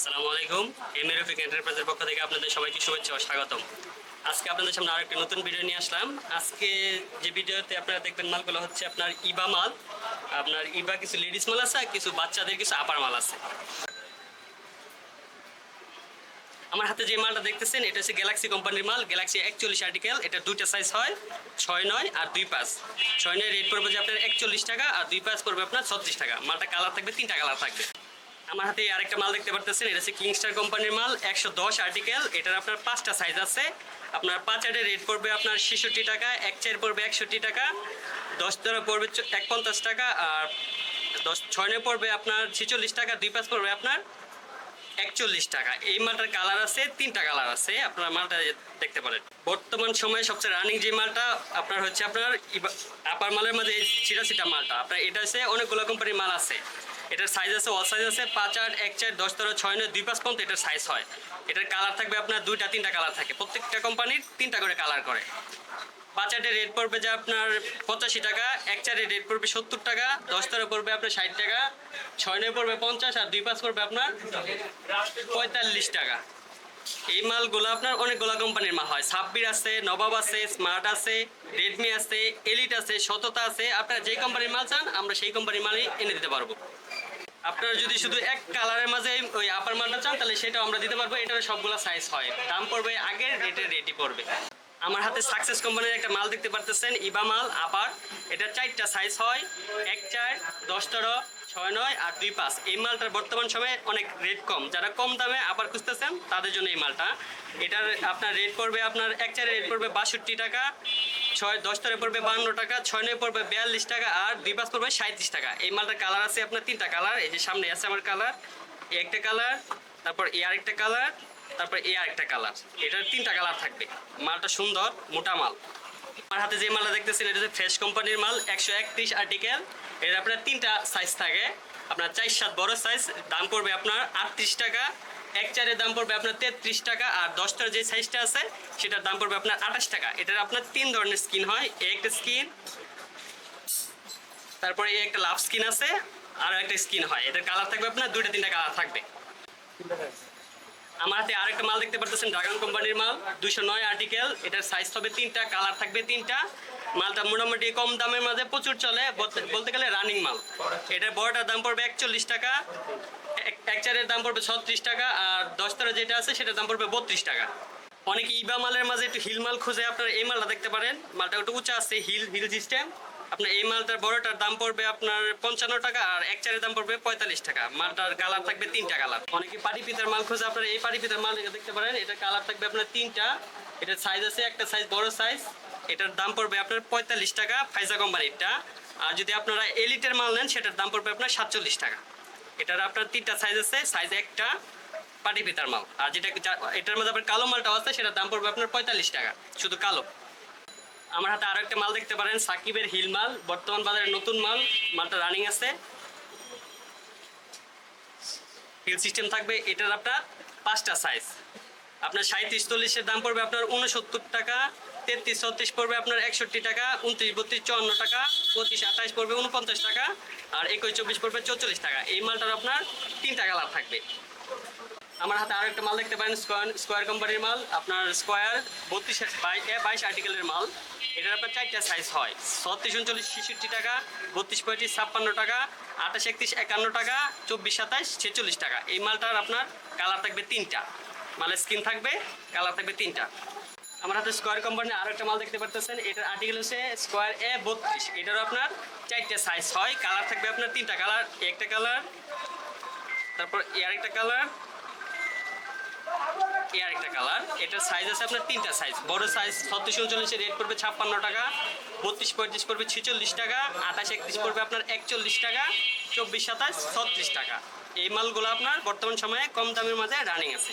আসসালামু আলাইকুম। এমএরএফিক এন্টারপ্রাইজের পক্ষ থেকে আপনাদের সবাইকে শুভেচ্ছা ও স্বাগতম। আজকে আপনাদের সামনে নতুন ভিডিও নিয়ে আসলাম। আজকে যে ভিডিওতে আপনারা দেখবেন মালগুলো হচ্ছে আপনার ইবা মাল, আপনার ইবা কিছু লেডিস মাল আছে আর কিছু বাচ্চাদের কিছু আপার মাল আছে। আমার হাতে যে মালটা দেখতেছেন, এটা হচ্ছে গ্যালাক্সি কোম্পানির মাল গ্যালাক্সি একচল্লিশ আর্টিকেল এটা দুইটা সাইজ হয়, ছয়, নয় আর দুই পাঁচ। ছয়, নয় রেট পড়বে যে আপনার একচল্লিশ টাকা আর দুই পাঁচ পড়বে আপনার ছত্রিশ টাকা। মালটা কালার থাকবে, তিনটা কালার থাকবে। আমার হাতে আরেকটা মাল দেখতে পারতেছেন, এটা হচ্ছে কিংস্টার কোম্পানির মাল, একশো দশ আর্টিকেল এটার আপনার পাঁচটা সাইজ আছে। আপনার পাঁচ আটের রেট পড়বে আপনার ছেষট্টি টাকা, এক চার পড়বে একষট্টি টাকা, দশ তেরো পড়বে এক পঞ্চাশ টাকা, আর দশ ছয় পড়বে আপনার ছেচল্লিশ টাকা, দুই পাঁচ পড়বে আপনার একচল্লিশ টাকা। এই মালটার কালার আছে, তিনটা কালার আছে, আপনার মালটা দেখতে পারেন। বর্তমান সময়ে সবচেয়ে রানিং যে মালটা, আপনার হচ্ছে আপনার আপার মালের মধ্যে চিরাশিটা মালটা। আপনার এটা হচ্ছে অনেকগুলো কোম্পানির মাল আছে। এটার সাইজ আছে অল সাইজ আছে, পাঁচ আট, এক চার, দশ, তেরো, ছয়, নয়, দুই পাঁচ পর্যন্ত এটার সাইজ হয়। এটার কালার থাকবে আপনার দুইটা, তিনটা কালার থাকে। প্রত্যেকটা কোম্পানির তিনটা করে কালার করে। পাঁচ আটের রেট পড়বে যে আপনার পঁচাশি টাকা, এক চারের রেট পড়বে সত্তর টাকা, দশ, তেরো পড়বে আপনার ষাট টাকা, ছয়, নয় পড়বে পঞ্চাশ, আর দুই পাঁচ পড়বে আপনার পঁয়তাল্লিশ টাকা। এই মালগুলো আপনার অনেকগুলো কোম্পানির মাল হয়। সাব্বির আছে, নবাব আছে স্মার্ট আছে, রেডমি আছে এলিট আছে, সততা আছে। আপনারা যে কোম্পানির মাল চান, আমরা সেই কোম্পানির মালই এনে দিতে পারব। আপনারা যদি শুধু এক কালারের মাঝে ওই আপার মালটা চান, তাহলে সেটাও আমরা দিতে পারব। এটার সবগুলো সাইজ হয়। দাম পড়বে, আগের রেটে রেডি পড়বে। আমার হাতে সাকসেস কোম্পানির একটা মাল দেখতে পারতেছেন, ইবা মাল আপার এটা চারটা সাইজ হয়। এক চার, দশ তেরো ছয় নয় আর দুই পাঁচ। এই মালটার বর্তমান সময়ে অনেক রেট কম। যারা কম দামে আবার খুঁজতেছেন, তাদের জন্য এই মালটা। এটার আপনার রেট পড়বে আপনার, এক চারের রেট পড়বে বাষট্টি টাকা, ছয়, দশ তেরো পড়বে বান্ন টাকা, ছয় নয় পড়বে বিয়াল্লিশ টাকা, আর দুই পাঁচ পড়বে সাঁত্রিশ টাকা। এই মালটার কালার আছে আপনার তিনটা কালার এই যে সামনে আছে আমার কালার এই একটা কালার তারপর এ আরেকটা কালার তারপর এ আরেকটা কালার এটার তিনটা কালার থাকবে। মালটা সুন্দর, মোটা মাল। আমার হাতে যে মালটা দেখতেছেন, এটা হচ্ছে ফ্রেশ কোম্পানির মাল, একশো একত্রিশ আর্টিকেল এর আপনার তিনটা সাইজ থাকে। আপনার চার সাত বড় সাইজ দাম পড়বে আপনার আটত্রিশ টাকা। এক চারের দাম পড়বে আপনার তেত্রিশ টাকা আর দশটার যে সাইজটা আছে, সেটার দাম পড়বে আপনার আঠাশ টাকা। এটার আপনার তিন ধরনের স্কিন হয় একটা স্কিন তারপরে একটা লাভ স্কিন আছে আর একটা স্কিন হয়। এটার কালার থাকবে আপনার, দুইটা তিনটা কালার থাকবে। আমার হাতে আরেকটা মাল দেখতে পারতেছেন ড্রাগন কোম্পানির মাল, দুইশো নয় আর্টিকেল এটার সাইজ হবে তিনটা কালার থাকবে তিনটা। মালটা মোটামুটি কম দামের মাঝে প্রচুর চলে, বলতে- গেলে রানিং মাল। এটার বড়টার দাম পড়বে একচল্লিশ টাকা, এক- চারের দাম পড়বে ছত্রিশ টাকা, আর দশ যেটা আছে সেটার দাম পড়বে বত্রিশ টাকা। অনেকে ইবা মালের মাঝে একটু হিল মাল খুঁজে আপনারা এই মালটা দেখতে পারেন। মালটা একটু উঁচা আছে, হিল হিল সিস্টেম আপনার এই মালটার বড়টার দাম পড়বে আপনার পঞ্চান্ন টাকা আর এক চারের দাম পড়বে পঁয়তাল্লিশ টাকা। মালটার কালার থাকবে তিনটা কালার। অনেকে পাটি পিতার মাল খুঁজে, আপনার এই পাটি পিতার মাল দেখতে পারেন এটার কালার থাকবে আপনার তিনটা। এটার সাইজ আছে, একটা সাইজ বড় সাইজ এটার দাম পড়বে আপনার পঁয়তাল্লিশ টাকা, ফাইজা কোম্পানিরটা। আর যদি আপনারা এলিটের মাল নেন, সেটার দাম পড়বে আপনার সাতচল্লিশ টাকা। এটার আপনার তিনটা সাইজ আছে সাইজ একটা পাটি পিতার মাল। আর যেটা এটার মধ্যে আপনার কালো মালটা আছে, সেটার দাম পড়বে আপনার পঁয়তাল্লিশ টাকা, শুধু কালো। আমার হাতে আরও একটা মাল দেখতে পারেন, সাকিবের হিল মাল। বর্তমান বাজারে নতুন মাল, মালটা রানিং আছে। হিল সিস্টেম থাকবে, এটার আপনার পাঁচটা সাইজ আপনার সাঁত্রিশ চল্লিশের দাম পড়বে আপনার উনসত্তর টাকা, তেত্রিশ ছত্রিশ পড়বে আপনার একষট্টি টাকা উনত্রিশ বত্রিশ, চুয়ান্ন টাকা, পঁচিশ, আঠাশ পড়বে উনপঞ্চাশ টাকা, আর একুশ, চব্বিশ পড়বে চৌচল্লিশ টাকা। এই মালটার আপনার তিন টাকা লাভ থাকবে। আমার হাতে আরও একটা মাল দেখতে পারেন, স্কোয়ার স্কোয়ার কোম্পানির মাল, আপনার স্কোয়ার বত্রিশ বাইশ আর্টিকেলের মাল। এটার আপনার চারটা সাইজ হয়। ছত্রিশ, উনচল্লিশ, ছেষট্টি টাকা, বত্রিশ, পঁয়ত্রিশ, ছাপ্পান্ন টাকা, আঠাশ, একত্রিশ, একান্ন টাকা, চব্বিশ, সাতাশ, ছেচল্লিশ টাকা। এই মালটার আপনার কালার থাকবে তিনটা। মালের স্কিন থাকবে কালার থাকবে তিনটা। আমার হাতে স্কোয়ার কোম্পানির আরও একটা মাল দেখতে পারতেছেন। এটার আর্টিকেল হচ্ছে স্কোয়ার এ বত্রিশ। এটারও আপনার চারটে সাইজ হয়। কালার থাকবে আপনার তিনটা। কালার একটা কালার তারপর এ আরেকটা কালার এই আরেকটা কালার। এটার সাইজ আছে আপনার তিনটা সাইজ বড় সাইজ ছত্রিশ উনচল্লিশে রেট পড়বে ছাপ্পান্ন টাকা, বত্রিশ পঁয়ত্রিশ পড়বে ছেচল্লিশ টাকা, আঠাশ একত্রিশ পড়বে আপনার একচল্লিশ টাকা, চব্বিশ সাতাশ ছত্রিশ টাকা। এই মালগুলো আপনার বর্তমান সময়ে কম দামের মাঝে রানিং আছে।